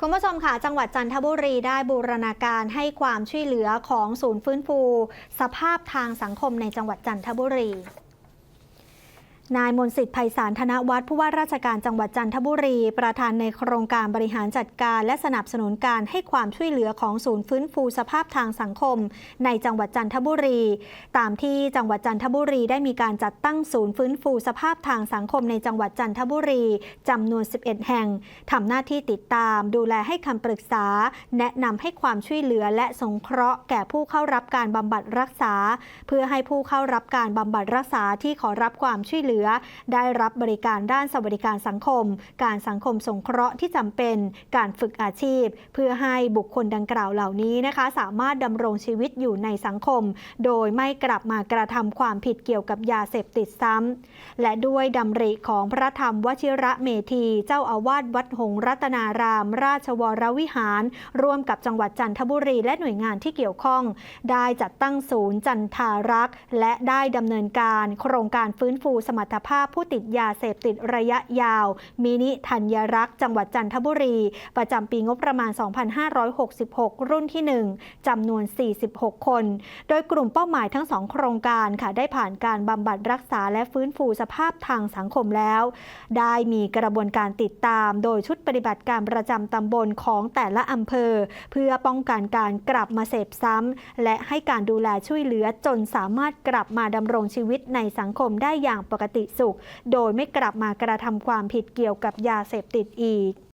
คุณผู้ชมค่ะ จังหวัดจันทบุรีได้บูรณาการให้ความช่วยเหลือของศูนย์ฟื้นฟู สภาพทางสังคมในจังหวัดจันทบุรี นายมนสิทธิ์ไพศาลธนวัฒน์ผู้ว่าราชการจังหวัดจันทบุรี ประธานในโครงการบริหารจัดการและสนับสนุนการให้ความช่วยเหลือของศูนย์ฟื้นฟูสภาพทางสังคม ในจังหวัดจันทบุรี ตามที่จังหวัดจันทบุรีได้มีการจัดตั้งศูนย์ฟื้นฟูสภาพทางสังคมในจังหวัดจันทบุรีจำนวน 11 แห่งทำหน้าที่ติดตาม ดูแลให้คำปรึกษา แนะนำให้ความช่วยเหลือและสงเคราะห์แก่ผู้เข้ารับการบำบัดรักษา เพื่อให้ผู้เข้ารับการบำบัดรักษาที่ขอรับความช่วยเหลือได้รับบริการด้านสวัสดิการสังคม การสังคมสงเคราะห์ที่จำเป็น การฝึกอาชีพ เพื่อให้บุคคลดังกล่าวเหล่านี้นะคะ สามารถดำรงชีวิตอยู่ในสังคม โดยไม่กลับมากระทำความผิดเกี่ยวกับยาเสพติดซ้ำและด้วยดำริของพระธรรมวชิระเมธี เจ้าอาวาสวัดหงรัตนาราม ราชวรวิหาร ร่วมกับจังหวัดจันทบุรีและหน่วยงานที่เกี่ยวข้อง ได้จัดตั้งศูนย์จันทารักษ์และได้ดำเนินการโครงการฟื้นฟูสมรรถภาพผู้ติดยาเสพติดระยะยาว มินิธัญรักษ์ จังหวัดจันทบุรี ประจำปีงบประมาณ 2566 รุ่นที่ 1จำนวน 46 คน โดยกลุ่มเป้าหมายทั้งสองโครงการค่ะได้ผ่านการบำบัดรักษาและฟื้นฟูสภาพทางสังคมแล้ว ได้มีกระบวนการติดตาม โดยชุดปฏิบัติการประจำตำบลของแต่ละอำเภอ เพื่อป้องกันการกลับมาเสพซ้ำและให้การดูแลช่วยเหลือจนสามารถกลับมาดำรงชีวิตในสังคมได้อย่างปกติติสุข โดยไม่กลับมากระทำความผิดเกี่ยวกับยาเสพติดอีก